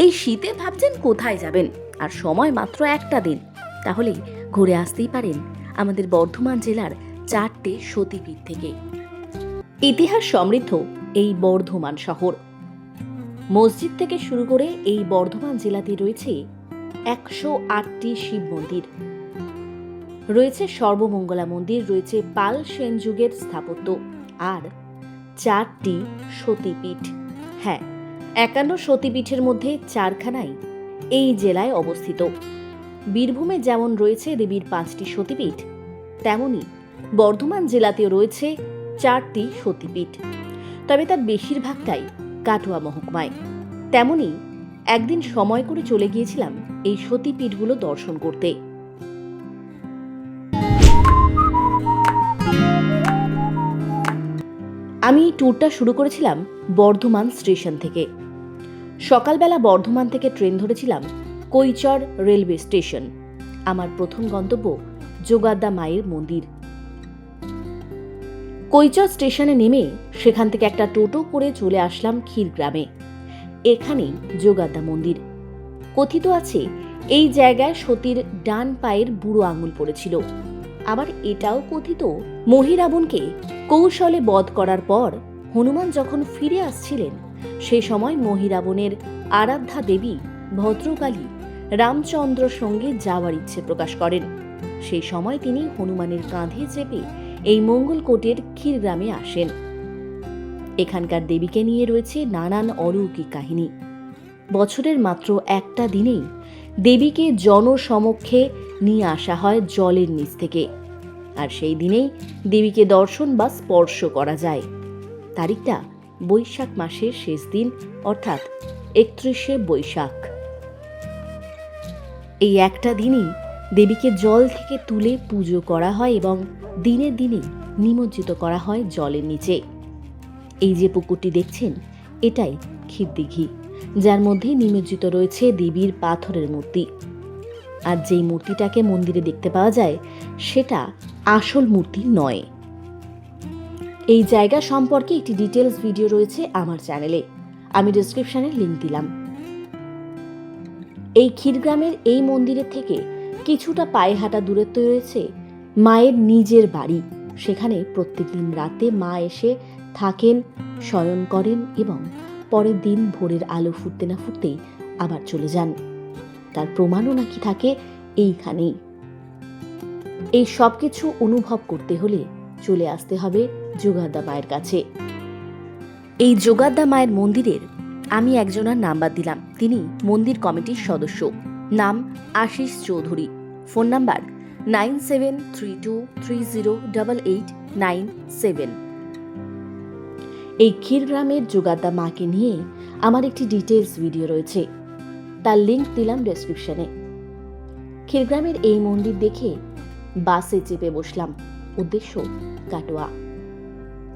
এই শীতে ভাবছেন কোথায় যাবেন? আর সময় মাত্র একটা দিন। তাহলে ঘুরে আসতেই পারেন আমাদের বর্ধমান জেলার চারটে সতীপীঠ থেকে। ইতিহাস সমৃদ্ধ এই বর্ধমান শহর। মসজিদ থেকে শুরু করে এই বর্ধমান জেলাতে রয়েছে একশো আটটি শিব মন্দির। রয়েছে সর্বমঙ্গলা মন্দির, রয়েছে পাল সেন যুগের স্থাপত্য আর চারটি সতীপীঠ। হ্যাঁ একান্ন সতীপীঠের মধ্যে চারখানাই এই জেলায় অবস্থিত। বীরভূমে যেমন রয়েছে দেবীর পাঁচটি সতীপীঠ, তেমনি বর্ধমান জেলাতেও রয়েছে চারটি সতীপীঠ। তবে তার বেশিরভাগটাই কাটোয়া মহকুমায়। তেমনি একদিন সময় করে চলে গিয়েছিলাম এই সতীপীঠগুলো দর্শন করতে। আমি ট্যুরটা শুরু করেছিলাম বর্ধমান স্টেশন থেকে। সকালবেলা বর্ধমান থেকে ট্রেন ধরেছিলাম কৈচর রেলওয়ে স্টেশন। আমার প্রথম গন্তব্য যোগাদ্দা মায়ের মন্দির। কৈচর স্টেশনে নেমে সেখান থেকে একটা টোটো করে চলে আসলাম ক্ষীরগ্রামে। এখানেই যোগাদ্দা মন্দির। কথিত আছে, এই জায়গায় সতীর ডান পায়ের বুড়ো আঙুল পড়েছিল। আবার এটাও কথিত, মহিরাবণকে কৌশলে বধ করার পর হনুমান যখন ফিরে আসছিলেন, সে সময় মহিরাবণের আরাধ্যা দেবী ভদ্রকালী রামচন্দ্র সঙ্গে যাওয়ার ইচ্ছে প্রকাশ করেন। সেই সময় তিনি হনুমানের কাঁধে চেপে এই মঙ্গলকোটের ক্ষীরগ্রামে আসেন। এখানকার দেবীকে নিয়ে রয়েছে নানান অলৌকিক কাহিনী। বছরের মাত্র একটা দিনেই দেবীকে জনসমক্ষে নিয়ে আসা হয় জলের নিচ থেকে। আর সেই দিনেই দেবীকে দর্শন বা স্পর্শ করা যায়। তারিখটা বৈশাখ মাসের শেষ দিন, অর্থাৎ একত্রিশে বৈশাখ। এই একটা দিনই দেবীকে জল থেকে তুলে পুজো করা হয় এবং দিনের দিনে নিমজ্জিত করা হয় জলের নিচে। এই যে পুকুরটি দেখছেন, এটাই ক্ষীরদিঘি যার মধ্যে নিমজ্জিত রয়েছে দেবীর পাথরের মূর্তি। আর যেই মূর্তিটাকে মন্দিরে দেখতে পাওয়া যায়, সেটা আসল মূর্তি নয়। এই জায়গা সম্পর্কে একটি ডিটেলস ভিডিও রয়েছে আমার চ্যানেলে। আমি ডিসক্রিপশনে লিংক দিলাম। এই ক্ষীরগ্রামের এই মন্দিরের থেকে কিছুটা পায়ে হাঁটা দূরত্ব রয়েছে মায়ের নিজের বাড়ি। সেখানে প্রত্যেকদিন রাতে মা এসে থাকেন, শয়ন করেন এবং পরের দিন ভোরের আলো ফুটতে না ফুটতেই আবার চলে যান। তার প্রমাণও নাকি থাকে এইখানেই। এই সব কিছু অনুভব করতে হলে চলে আসতে হবে যোগাদ্দা মায়ের কাছে। এই যোগাদ্দা মায়ের মন্দিরের আমি একজনের নাম্বার দিলাম। তিনি মন্দির কমিটির সদস্য। নাম Ashis Chowdhury. Phone number nine seven three two three zero double eight nine seven. এই ক্ষীরগ্রামের যোগাদ্দা মাকে নিয়ে আমার একটি ডিটেলস ভিডিও রয়েছে। তার লিংক দিলাম ডেসক্রিপশনে ক্ষীরগ্রামের এই মন্দির দেখে বাসে চেপে বসলাম। উদ্দেশ্য, কাটোয়া।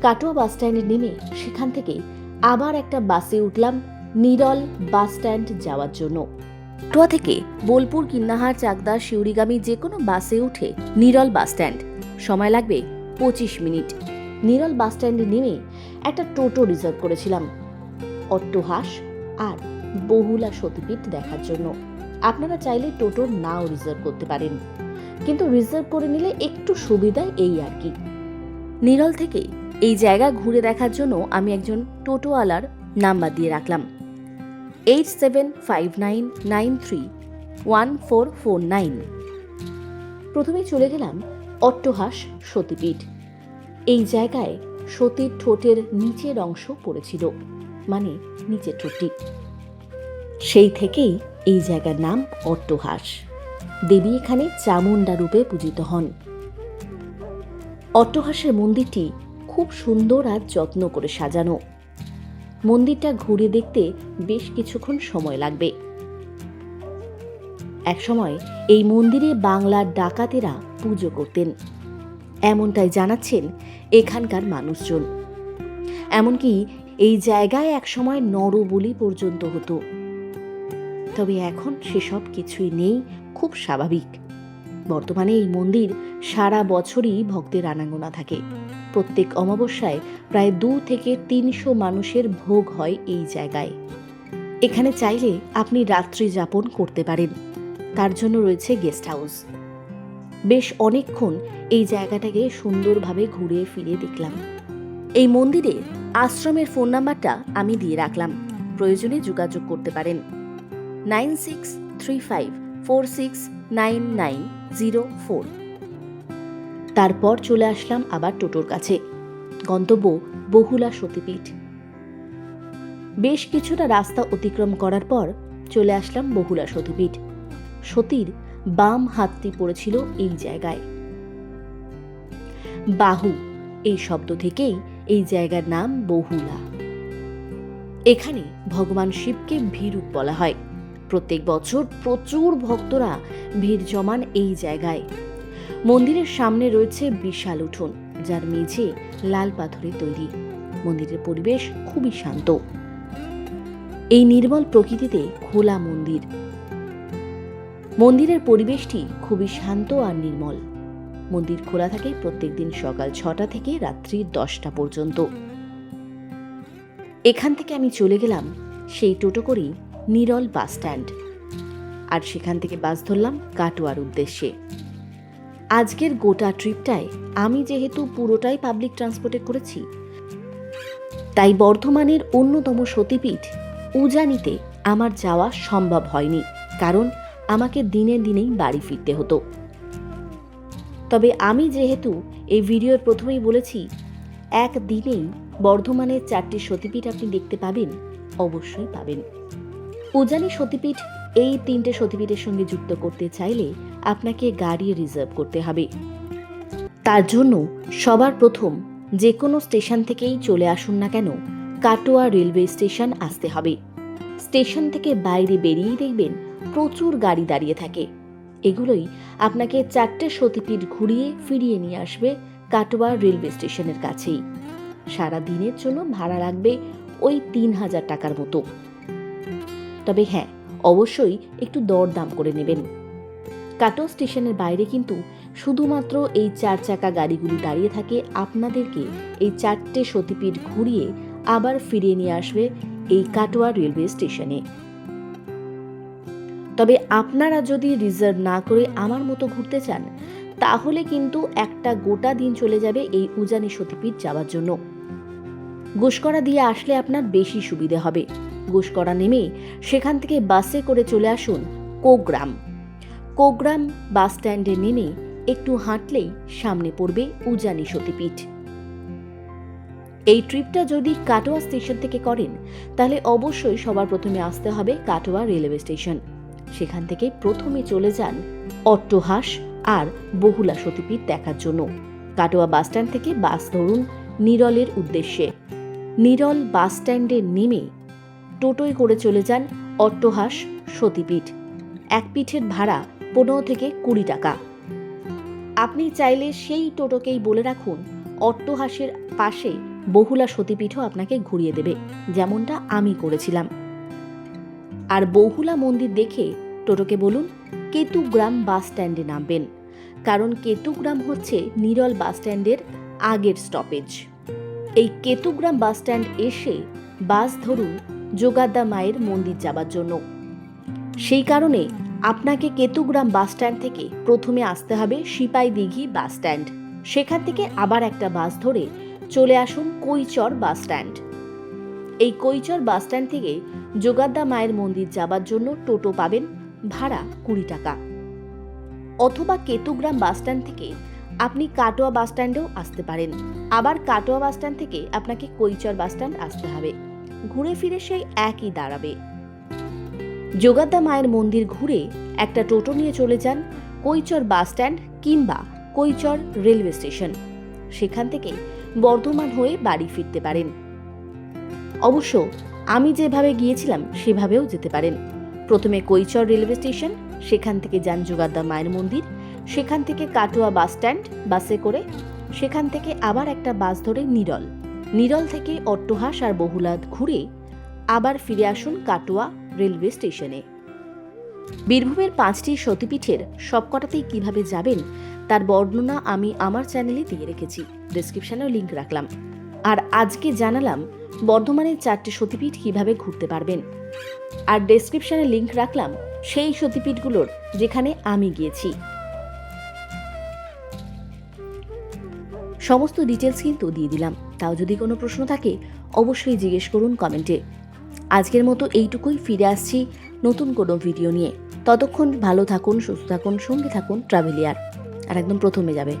কাটোয়া বাস স্ট্যান্ডে নেমে সেখান থেকে আবার একটা বাসে উঠলাম নিরল বাস স্ট্যান্ড যাওয়ার জন্য। কাটোয়া থেকে বোলপুর, কিন্নাহার চাকদা শিউরিগামী যে কোনো বাসে উঠে নিরল বাস স্ট্যান্ড সময় লাগবে পঁচিশ মিনিট। নিরল বাস স্ট্যান্ডে নেমে একটা টোটো রিজার্ভ করেছিলাম। অট্টহাস আর বহুলা সতীপীঠ দেখার জন্য। আপনারা চাইলে টোটোর নাও রিজার্ভ করতে পারেন। কিন্তু রিজার্ভ করে নিলে একটু সুবিধা এই আর কি। নিরল থেকে এই জায়গা ঘুরে দেখার জন্য আমি একজন টোটোওয়ালার নাম্বার দিয়ে রাখলাম। Eight seven five nine nine three one four four nine. প্রথমে চলে গেলাম অট্টহাস সতীপীঠ। এই জায়গায় সতীর ঠোঁটের নিচের অংশ পড়েছিল মানে নিচের ঠোঁটটি। সেই থেকেই এই জায়গার নাম অট্টহাস। দেবী এখানে চামুন্ডা রূপে পূজিত হন। অট্টহাসের মন্দিরটি খুব সুন্দর আর যত্ন করে সাজানো। মন্দিরটা ঘুরে দেখতে বেশ কিছুক্ষণ সময় লাগবে। একসময় এই মন্দিরে বাংলার ডাকাতেরা পুজো করতেন। এমনটাই জানাচ্ছেন এখানকার মানুষজন। এমনকি এই জায়গায় একসময় নরবলি পর্যন্ত হতো। তবে এখন সেসব কিছুই নেই, খুব স্বাভাবিক। বর্তমানে এই মন্দির সারা বছরই ভক্তের আনাগোনা থাকে। প্রত্যেক অমাবস্যায় প্রায় দু থেকে তিনশো মানুষের ভোগ হয় এই জায়গায়। এখানে চাইলে আপনি রাত্রি যাপন করতে পারেন। তার জন্য রয়েছে গেস্ট হাউস। বেশ অনেকক্ষণ এই জায়গাটাকে সুন্দরভাবে ঘুরে ফিরে দেখলাম। এই মন্দিরে আশ্রমের ফোন নাম্বারটা আমি দিয়ে রাখলাম। প্রয়োজনে যোগাযোগ করতে পারেন। Nine six three five four six nine nine zero four. তারপর চলে আসলাম আবার টোটোর কাছে। গন্তব্য বহুলা সতীপীঠ। বেশ কিছুটা রাস্তা অতিক্রম করার পর চলে আসলাম বহুলা সতীপীঠ। সতীর বাম হাতটি পড়েছিল এই জায়গায়। বাহু, এই শব্দ থেকেই এই জায়গার নাম বহুলা। এখানে ভগবান শিবকে ভীরুক বলা হয়। প্রত্যেক বছর প্রচুর ভক্তরা ভিড় জমান এই জায়গায়। মন্দিরের সামনে রয়েছে বিশাল উঠোন, যার মেঝে লাল পাথরে তৈরি। মন্দিরের পরিবেশ খুবই শান্ত। এই নির্মল প্রকৃতিতে খোলা মন্দির মন্দিরের পরিবেশটি খুবই শান্ত আর নির্মল। মন্দির খোলা থাকে প্রত্যেক দিন সকাল ছটা থেকে রাত্রি দশটা পর্যন্ত। এখান থেকে আমি চলে গেলাম সেই টোটো করেই নিরল বাস স্ট্যান্ড। আর সেখান থেকে বাস ধরলাম কাটোয়ার উদ্দেশ্যে। আজকের গোটা ট্রিপটায় আমি যেহেতু পুরোটাই পাবলিক ট্রান্সপোর্টে করেছি, তাই বর্ধমানের অন্যতম সতীপীঠ উজানিতে আমার যাওয়া সম্ভব হয়নি। কারণ আমাকে দিনে দিনেই বাড়ি ফিরতে হতো। তবে আমি যেহেতু এই ভিডিওর প্রথমেই বলেছি এক দিনেই বর্ধমানের চারটি সতীপীঠ আপনি দেখতে পাবেন, অবশ্যই পাবেন। উজানি সতীপীঠ এই তিনটে সতীপীঠের সঙ্গে যুক্ত করতে চাইলে আপনাকে গাড়ি রিজার্ভ করতে হবে। তার জন্য সবার প্রথম যে কোনো স্টেশন থেকেই চলে আসুন না কেন, কাটোয়া রেলওয়ে স্টেশন আসতে হবে। স্টেশন থেকে বাইরে বেরিয়েই দেখবেন প্রচুর গাড়ি দাঁড়িয়ে থাকে। এগুলোই আপনাকে চারটে সতীপীঠ ঘুরিয়ে ফিরিয়ে নিয়ে আসবে কাটোয়া রেলওয়ে স্টেশনের কাছেই। সারা দিনের জন্য ভাড়া লাগবে ওই তিন হাজার টাকার মতো। তবে হ্যাঁ অবশ্যই একটু দরদাম করে নেবেন। কাটো স্টেশনের বাইরে কিন্তু শুধুমাত্র এই চার চাকা গাড়িগুলি দাঁড়িয়ে থাকে আপনাদেরকে এই চারটে সতীপীঠ ঘুরিয়ে আবার ফিরিয়ে নিয়ে আসবে এই কাটোয়া রেলওয়ে স্টেশনে। তবে আপনারা যদি রিজার্ভ না করে আমার মতো ঘুরতে চান, তাহলে কিন্তু একটা গোটা দিন চলে যাবে এই উজানি সতীপীঠ যাওয়ার জন্য। গুসকরা দিয়ে আসলে আপনার বেশি সুবিধে হবে। গুসকরা নেমে সেখান থেকে বাসে করে চলে আসুন কোগ্রাম। কোগ্রাম বাস স্ট্যান্ডে নেমে একটু হাঁটলেই সামনে পড়বে উজানি সতীপীঠ। এই ট্রিপটা যদি কাটোয়া স্টেশন থেকে করেন, তাহলে অবশ্যই সবার প্রথমে আসতে হবে কাটোয়া রেলওয়ে স্টেশন। সেখান থেকে প্রথমে চলে যান অট্টহাস আর বহুলা সতীপীঠ দেখার জন্য। কাটোয়া বাসস্ট্যান্ড থেকে বাস ধরুন নিরলের উদ্দেশ্যে। নিরল বাস স্ট্যান্ডে নেমে টোটোয় করে চলে যান অট্টহাস সতীপীঠ। এক পিঠের ভাড়া পনেরো থেকে কুড়ি টাকা। আপনি চাইলে সেই টোটোকেই বলে রাখুন অট্টহাসের পাশে বহুলা সতীপীঠও আপনাকে ঘুরিয়ে দেবে, যেমনটা আমি করেছিলাম। আর বহুলা মন্দির দেখে টোটোকে বলুন, কেতুগ্রাম বাস স্ট্যান্ডে নামবেন। কারণ কেতুগ্রাম হচ্ছে নিরল বাস স্ট্যান্ডের আগের স্টপেজ এই কেতুগ্রাম বাস স্ট্যান্ড এসে বাস ধরুন যোগাদ্দা মায়ের মন্দির যাবার জন্য। সেই কারণে আপনাকে কেতুগ্রাম বাস স্ট্যান্ড থেকে প্রথমে আসতে হবে সিপাই দিঘি বাস স্ট্যান্ড। সেখান থেকে আবার একটা বাস ধরে চলে আসুন কৈচর বাস স্ট্যান্ড। এই কৈচর বাস স্ট্যান্ড থেকে যোগাদ্দা মায়ের মন্দির যাবার জন্য টোটো পাবেন ভাড়া কুড়ি টাকা। অথবা কেতুগ্রাম বাস স্ট্যান্ড থেকে আপনি কাটোয়া বাস স্ট্যান্ডেও আসতে পারেন। আবার কাটোয়া বাস স্ট্যান্ড থেকে আপনাকে কৈচর বাস স্ট্যান্ড আসতে হবে। ঘুরে ফিরে সেই একই দাঁড়াবে। যোগাদ্দা মায়ের মন্দির ঘুরে একটা টোটো নিয়ে চলে যান কৈচর বাস স্ট্যান্ড কিংবা কৈচর রেলওয়ে স্টেশন। সেখান থেকে বর্ধমান হয়ে বাড়ি ফিরতে পারেন। অবশ্য আমি যেভাবে গিয়েছিলাম, সেভাবেও যেতে পারেন। প্রথমে কৈচর রেলওয়ে স্টেশন, সেখান থেকে যান যোগাদ্দা মায়ের মন্দির, সেখান থেকে কাটোয়া বাস স্ট্যান্ড বাসে করে, সেখান থেকে আবার একটা বাস ধরে নিরল। নিরল থেকে অট্টহাস আর বহুলাদ ঘুরে আবার ফিরে আসুন কাটোয়া রেলওয়ে স্টেশনে। বীরভূমের পাঁচটি সতীপীঠের সবকটাতেই কীভাবে যাবেন, তার বর্ণনা আমি আমার চ্যানেলে দিয়ে রেখেছি। ডিসক্রিপশনেও লিঙ্ক রাখলাম। আর আজকে জানালাম বর্ধমানের চারটে সতীপীঠ কীভাবে ঘুরতে পারবেন। আর ডেসক্রিপশনে লিংক রাখলাম সেই সতীপীঠগুলোর যেখানে আমি গিয়েছি। সমস্ত ডিটেলস কিন্তু দিয়ে দিলাম। তাও যদি কোনো প্রশ্ন থাকে, অবশ্যই জিজ্ঞেস করুন কমেন্টে। আজকের মতো এইটুকুই, ফিরে আসছি নতুন কোনো ভিডিও নিয়ে। ততক্ষণ ভালো থাকুন, সুস্থ থাকুন, সঙ্গে থাকুন ট্রাভেলিয়ার আর একদম প্রথমে যাবে।